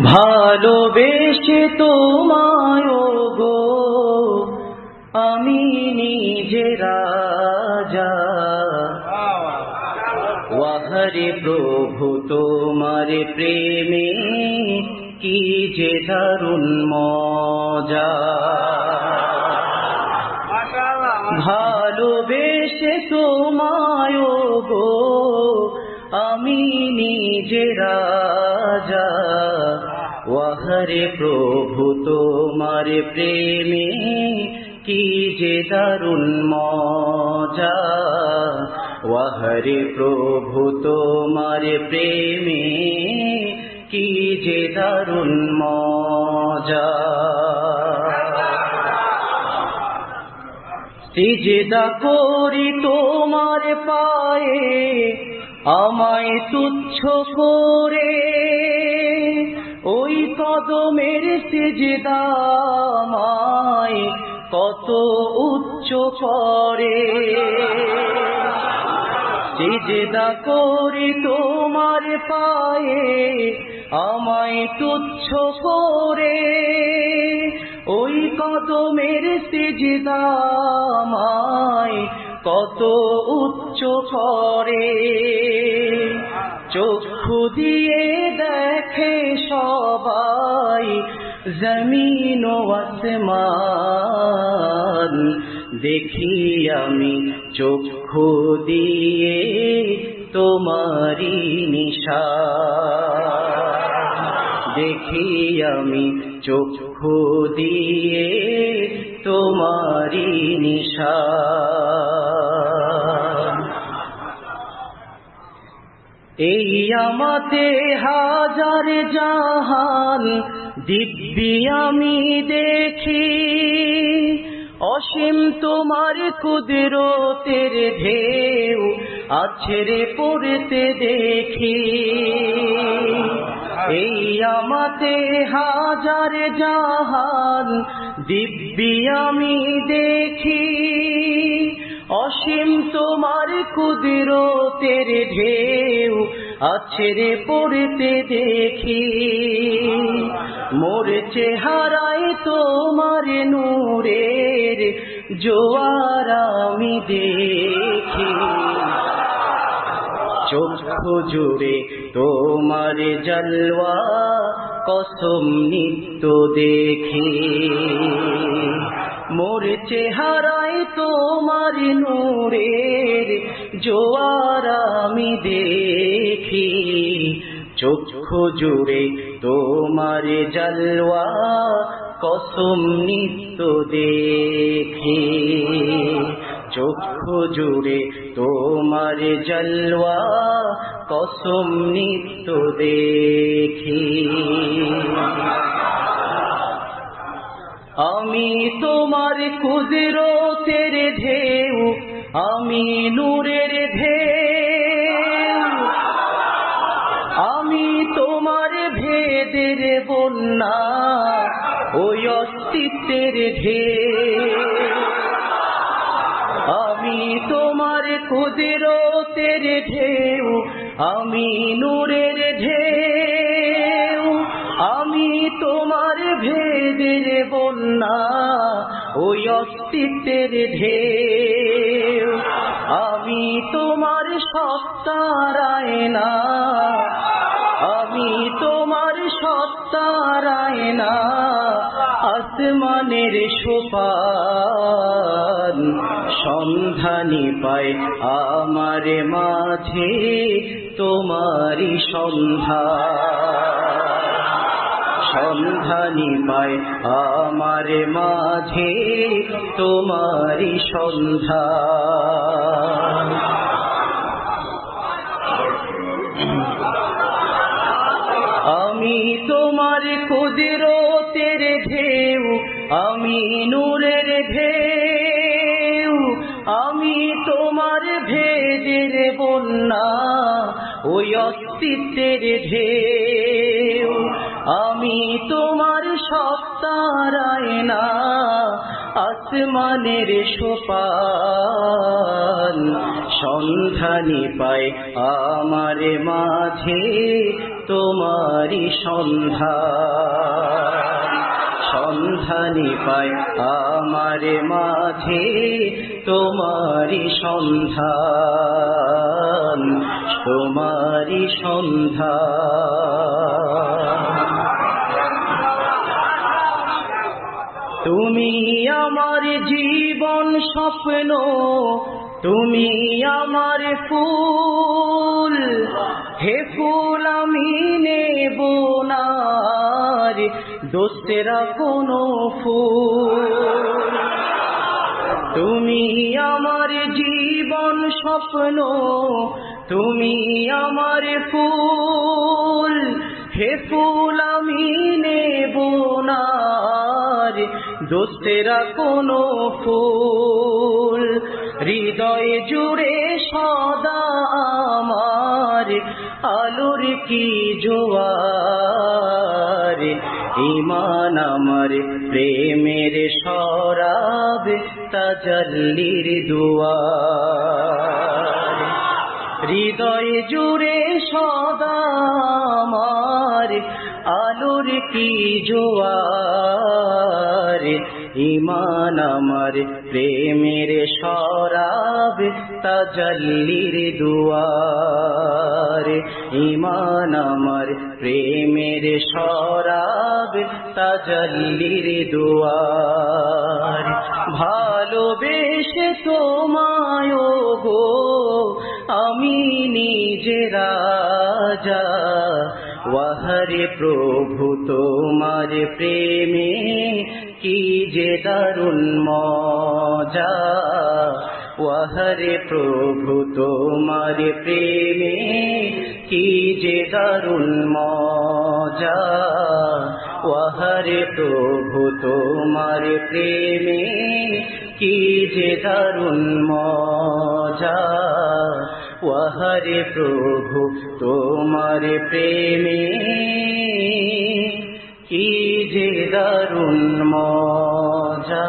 ভালোবেসে তোমায় গো আমি নিজে রাজা। ওয়াহরে প্রভু, তোমার প্রেমে কি যে দারুণ মজা। ভালোবেসে তোমায় গো আমি নিজে রাজা। ওয়াহরে প্রভু, তোমার প্রেমে কি যে দারুণ মজা। ওয়াহরে প্রভু, তোমার প্রেমে কি যে দারুণ মজা। সিজদা করি তোমার পায়ে, আমায় তুচ্ছ করে ওই কদমের সিজদামায় কত উচ্চ করে সিজদা করি তোমার পায়ে, আমায় তুচ্ছ করে। ওই কদমের সিজদামায় কত উচ্চ করে চক্ষু দিয়ে দেখে সবাই, জমিন আসমান দেখি আমি চক্ষু দিয়ে তোমারি নিশা। দেখি আমি চক্ষু দিয়ে তোমারি নিশা। এই আমাতে হাজার জাহান দিব্যি আমি দেখি। অসীম তোমার কুদরতের ঢেউ আছড়ে পড়তে দেখি। এই আমাতে হাজার জাহান দিব্যি আমি দেখি। অসীম তোমার কুদরতের ঢেউ আছড়ে পড়তে দেখি। মোর চেহারায় তোমার নূরের জোয়ার আমি দেখি। চক্ষু জুড়ে তোমার জলওয়া কসম নিত্য দেখি। মোর চেহারায় তোমার নূরের জোয়ার আমি দেখি। চক্ষু জুড়ে তোমার জলওয়া কসম নিত্য দেখি। চক্ষু জুড়ে তোমার জলওয়া কসম নিত্য দেখি। আমি তোমার কুদরতের ঢেউ, আমি নূরের ঢেউ। আমি তোমার ভেদের বন্যা, ওই অস্তিত্বের ঢেউ। আমি তোমার কুদরতের ঢেউ, আমি নূরের ভেদের বন্যা, ওই অস্তিত্বের ঢেউ। আমি তোমার সত্তারায় না আমি তোমার সত্তারায় না আসমানের সোপান। সন্ধানী পাই আমার মাঝে তোমারই সন্ধ্যা সন্ধানী পাই আমার মাঝে তোমারই সন্ধ্যা আমি তোমার কুদরতের ঢেউ, আমি নূরের ঢেউ, আমি তোমার ভেদের বন্যা, ওই অস্তিত্বের ঢেউ। আমি তোমার সত্তারায় না আসমানের সোপান। সন্ধানে পাই আমার মাঝে তোমারি সন্ধান। সন্ধানি আমার মাঝে তোমারি সন্ধান তোমারি সন্ধান। তুমি আমার জীবন স্বপ্ন, তুমি আমার ফুল। হে ফুল আমি নেব না আর দোস্তেরা কোনো ফুল। তুমি আমার জীবন স্বপ্ন, তুমি আমার ফুল। হে ফুল আমি নেব না আর দোস্তেরা কোনো ফুল। হৃদয় জুড়ে সদা আমার আলোর কি জোয়ার? ইমান আমার প্রেমের সরাব তাজল্লির দুয়ার। হৃদয় জুড়ে সদা আমার আলোর কি জোয়ার? ইমান আমার প্রেমের সরাব, তাজল্লির দুয়ার। ইমান আমার প্রেমের সরাব, তাজল্লির দুয়ার। ভালোবেসে তোমায় গো, আমি নিজেরা রাজা। ওয়াহরে প্রভু তোমার প্রেমে, কি যে দারুণ মজা। ওয়াহরে প্রভু তোমার প্রেমে, কি যে দারুণ মজা। ওয়াহরে প্রভু তোমার প্রেমে, কি যে দারুণ মজা। ওহরে প্রভু তোমার প্রেমে কি যে দারুণ মজা।